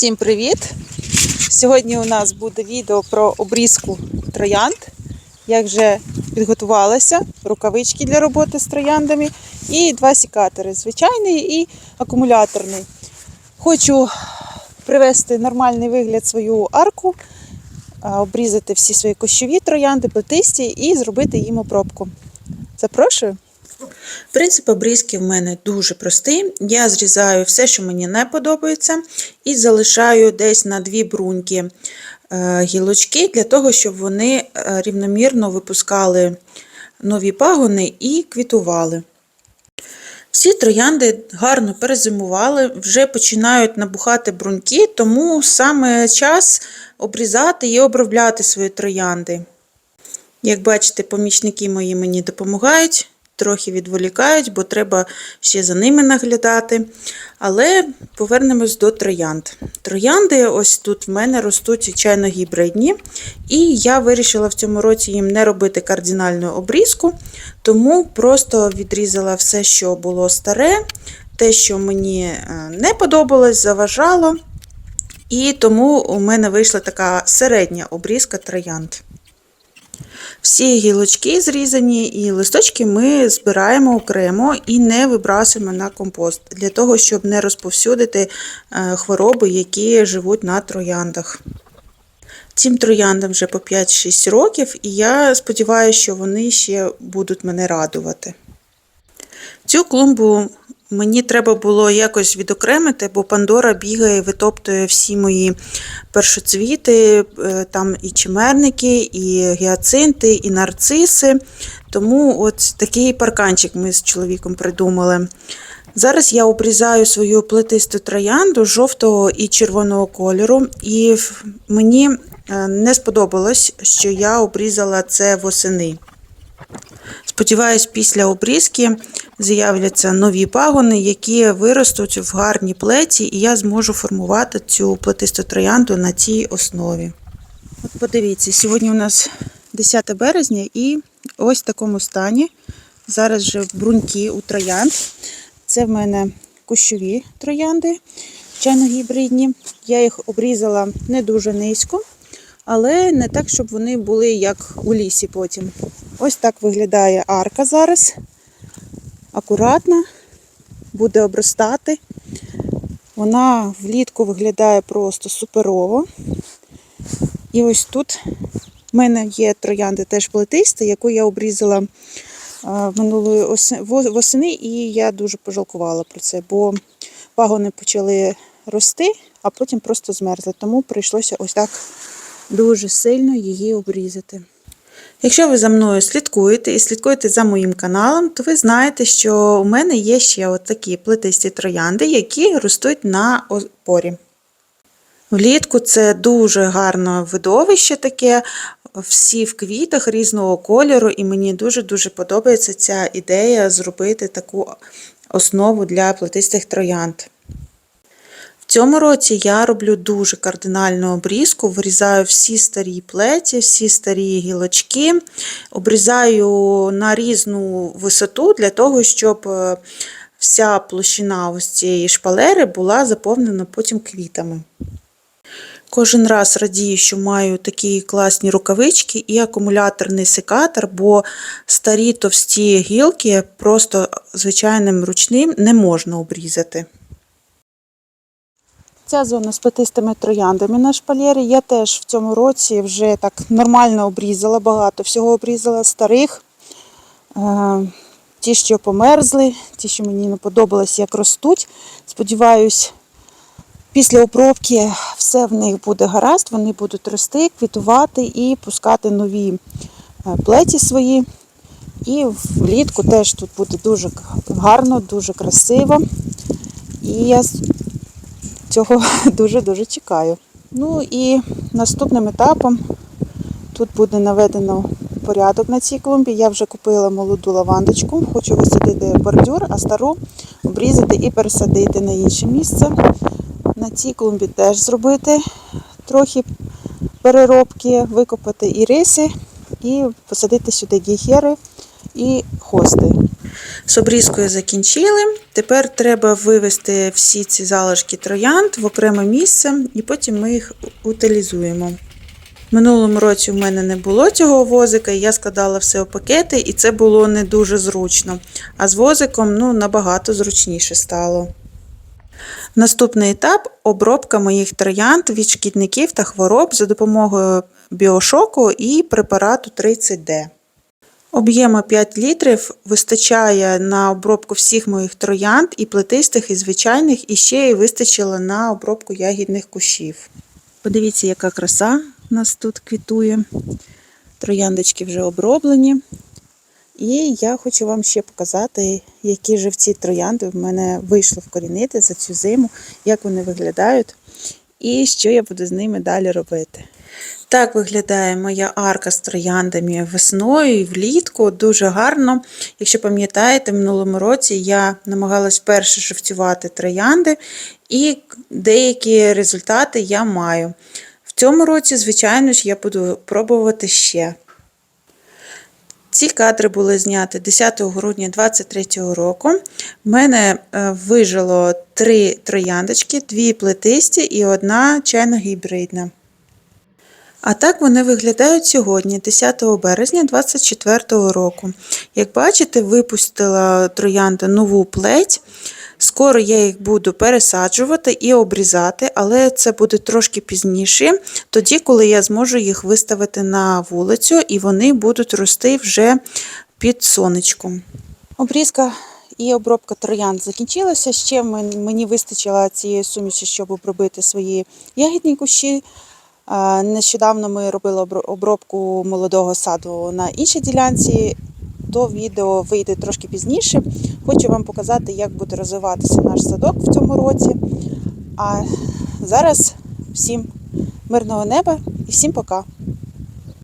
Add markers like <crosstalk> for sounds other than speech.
Всім привіт! Сьогодні у нас буде відео про обрізку троянд. Як вже підготувалася, рукавички для роботи з трояндами і два сікатори звичайний і акумуляторний. Хочу привести нормальний вигляд свою арку, обрізати всі свої кощові троянди, плетисті і зробити їм обробку. Запрошую! Принцип обрізки в мене дуже простий. Я зрізаю все, що мені не подобається, і залишаю десь на дві бруньки е, гілочки для того, щоб вони е, рівномірно випускали нові пагони і квітували. Всі троянди гарно перезимували, вже починають набухати бруньки, тому саме час обрізати і обробляти свої троянди. Як бачите, помічники мої мені допомагають, трохи відволікають, бо треба ще за ними наглядати. Але повернемось до троянд. Троянди, ось тут в мене ростуть звичайно гібридні, і я вирішила в цьому році їм не робити кардинальну обрізку, тому просто відрізала все, що було старе, те, що мені е, не подобалось, заважало. І тому у мене вийшла така середня обрізка троянд. Всі гілочки зрізані і листочки ми збираємо окремо і не вибрасуємо на компост, для того, щоб не розповсюдити е, хвороби, які живуть на трояндах. Цим трояндам вже по 5-6 років, і я сподіваюся, що вони ще будуть мене радувати. Цю клумбу мені треба було якось відокремити, бо Пандора бігає і витоптує всі мої першоцвіти, е, там і чимерники, і гіацинти, і нарциси. Тому от такий парканчик ми з чоловіком придумали. Зараз я обрізаю свою плетисту троянду жовтого і червоного кольору, і мені е, не сподобалось, що я обрізала це восени. Сподіваюсь, після обрізки з'являться нові пагони, які виростуть в гарній плеті, і я зможу формувати цю плетисту троянду на цій основі. От подивіться, сьогодні у нас 10 березня і ось в такому стані. Зараз вже бруньки у троянд. Це в мене кущові троянди, чайно-гібридні. Я їх обрізала не дуже низько, але не так, щоб вони були як у лісі потім. Ось так виглядає арка зараз. Акуратна, буде обростати. Вона влітку виглядає просто суперово. І ось тут в мене є троянди теж плетиста, яку я обрізала минулої восени, і я дуже пожалкувала про це, бо пагони почали рости, а потім просто змерзли. Тому прийшлося ось так дуже сильно її обрізати. Якщо ви за мною слідкуєте і слідкуєте за моїм каналом, то ви знаєте, що у мене є ще от такі плетисті троянди, які ростуть на опорі. Влітку це дуже гарне видовище таке, всі в квітах різного кольору, і мені дуже-дуже подобається ця ідея зробити таку основу для плетистих троянд. Цьому році я роблю дуже кардинальну обрізку, вирізаю всі старі плеті, всі старі гілочки, обрізаю на різну висоту для того, щоб е, вся площина ось цієї шпалери була заповнена потім квітами. Кожен раз радію, що маю такі класні рукавички і акумуляторний секатор, бо старі товсті гілки просто звичайним ручним не можна обрізати. Ця зона з плетистими трояндами на шпалері. Я теж в цьому році вже так нормально обрізала, багато всього обрізала старих. Е, Ті, що померзли, ті, що мені не подобалось, як ростуть. Сподіваюсь, після обробки все в них буде гаразд, вони будуть рости, квітувати і пускати нові е, плеті свої. І влітку теж тут буде дуже гарно, дуже красиво. І я цього <laughs> дуже-дуже чекаю. Ну і наступним етапом тут буде наведено порядок на цій клумбі. Я вже купила молоду лавандочку, хочу висадити бордюр, а стару обрізати і пересадити на інше місце. На цій клумбі теж зробити трохи переробки, викопати і риси, і посадити сюди гіхери і хости. З обрізкою закінчили. Тепер треба вивести всі ці залишки троянд в окреме місце, і потім ми їх утилізуємо. Минулому році в мене не було цього возика, і я складала все у пакети, і це було не дуже зручно. А з возиком ну, набагато зручніше стало. Наступний етап обробка моїх троянд від шкідників та хвороб за допомогою біошоку і препарату 30D. Об'єму 5 літрів вистачає на обробку всіх моїх троянд і плетистих, і звичайних, і ще й вистачило на обробку ягідних кущів. Подивіться, яка краса у нас тут квітує. Трояндочки вже оброблені. І я хочу вам ще показати, які живці троянди в мене вийшло вкорінити за цю зиму, як вони виглядають, і що я буду з ними далі робити. Так виглядає моя арка з трояндами весною і влітку. Дуже гарно. Якщо пам'ятаєте, в минулому році я намагалась вперше живцювати троянди, і деякі результати я маю. В цьому році, звичайно ж, я буду пробувати ще. Ці кадри були зняті 10 грудня 2023 року. В мене е, вижило три трояндочки, дві плетисті і одна чайно гібридна. А так вони виглядають сьогодні, 10 березня 2024 року. Як бачите, випустила троянда нову плеть. Скоро я їх буду пересаджувати і обрізати, але це буде трошки пізніше, тоді, коли я зможу їх виставити на вулицю і вони будуть рости вже під сонечком. Обрізка і обробка троянд закінчилася. Ще мені вистачило цієї суміші, щоб обробити свої ягідні кущі. Нещодавно ми робили обробку молодого саду на іншій ділянці. То відео вийде трошки пізніше. Хочу вам показати, як буде розвиватися наш садок в цьому році. А зараз всім мирного неба і всім пока!